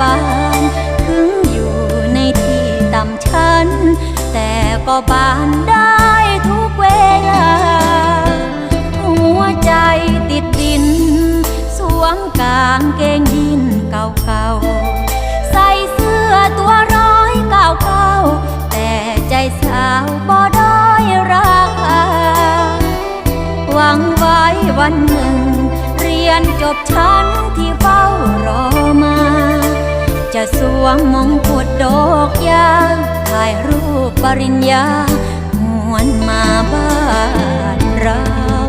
ปาน ถึงอยู่ในที่ต่ำชัน แต่ก็บานได้ทุกเวลา หัวใจติดดิน สวงกลางเกงยินเก่าๆ ใส่เสื้อตัวร้อยเก่าๆ แต่ใจสาวบ่ด้อยราคา หวังไว้วันหนึ่ง เรียนจบชั้นที่เฝ้า จะสวมมงกุฎดอกยาถ่ายรูปปริญญา